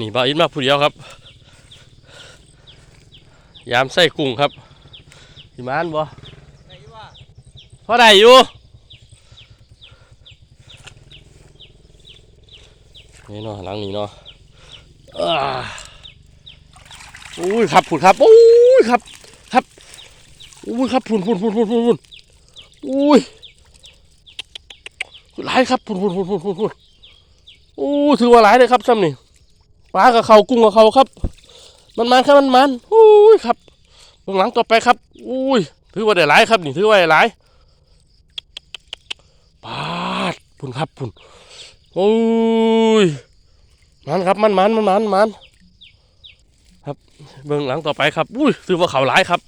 นี่บาอินมาผู้เดียวครับ ยามใส่กุ้งครับสิมานบ่พอได้อยู่นี่เนาะหลังนี้เนาะอุ้ยครับผุดครับอุ้ยครับ ครับอุ้ยครับผุนผุนผุนผุนผุนผุนอุ้ยหลายครับผุนผุนผุนผุนผุนผุนอู้ถือว่าหลายเลยครับซ้ำนี่ ปลากับเขากุ้งกับเขาครับ มันมันครับมันมันอุ้ยครับเบื้องหลังต่อไปครับอุ้ยถือว่าได้หลายครับนี่ถือว่าได้หลายปาดพุ่นครับพุ่นโอ้ยมันครับมันมันมันมันมันครับเบื้องหลังต่อไปครับอุ้ยถือว่าเขาหลายครับ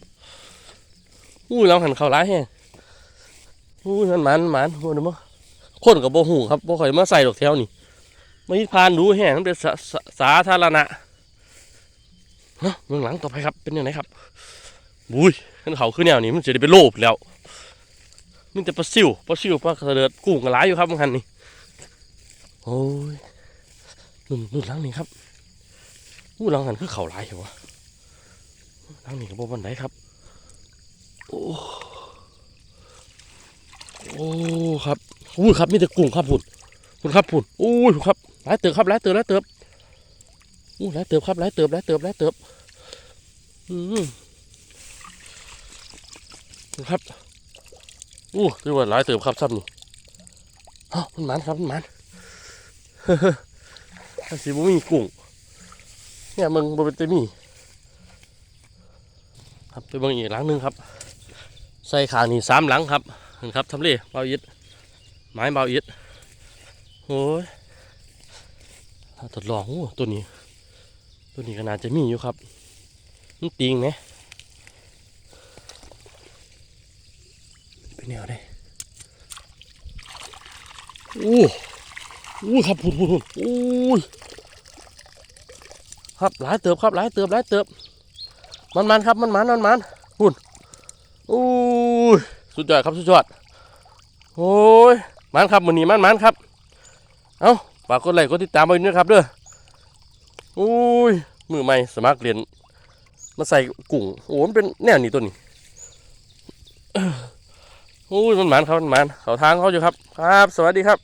อุ้ยเราหันเขาหลายแฮงอุ้ยมันมันมันโอ้ยมั้งคนกับโบหูครับโบข่อยมาใส่ดอกแถวนี่ ไม่พานดูแห้งมันเป็นสาสสาธารณะเนาะเบื้องหลังต่อไปครับเป็นยังไงครับบุ้ยขึ้นเขาขึ้นแนวนี้มันจะได้เป็นโลบแล้วมันจะปลาซิวปลาซิวปลากระเด็จกุ้งกระไรอยู่ครับบางคันนี่โอ้ยนุ่นนุ่นหลังนี่ครับอู้หลังหันคือเขาไรเหรอวะหลังนี่กับบันไดครับโอ้โอ้ครับอู้ครับมีแต่กุ้งครับพุ่นพุ่นครับพุ่นอู้ยครับ หลายเติบครับหลายเติบหลายเติบอู้หลายเติบครับหลายเติบหลายเติบหลายเติบอืมครับอู้ถือว่าหลายเติบครับซ้ำนี่เอ้ามันหมันครับมันหมันถ้าสิบุมีกุ้งเนี่ยมึงบเป็นเตมีครับไปบิ่งอีกหลังหนึ่งครับ ใส่ขานี่สามหลังครับเห็นครับทำเลเบาอิดไม้เบาอิดโอ้ย ถ้าทดลองโอ้ตัวนี้ ตัวนี้ก็น่าจะมีอยู่ครับมันติงไหมเป็นแนวได้โอ้โอ้ครับพุ่นพุ่นพุ่นโอ้ยครับหลายเติบครับหลายเติบหลายเติบ มันมันครับมันมันมันมันพุ่นโอ้ยสุดยอดครับสุดยอดโอ้ยมันครับมือนี้มันมันครับ เอ้า ฝากกดไลค์กดติดตามไปด้วยครับเด้อโอ้ยมือใหม่สมัครเรียนมาใส่กุ้งโอ้มันเป็นแนวนี้ตัวนี้อ้อโอ้ยมันหมานครับมันหมานเขาทางเขาอยู่ครับ ครับ สวัสดีครับ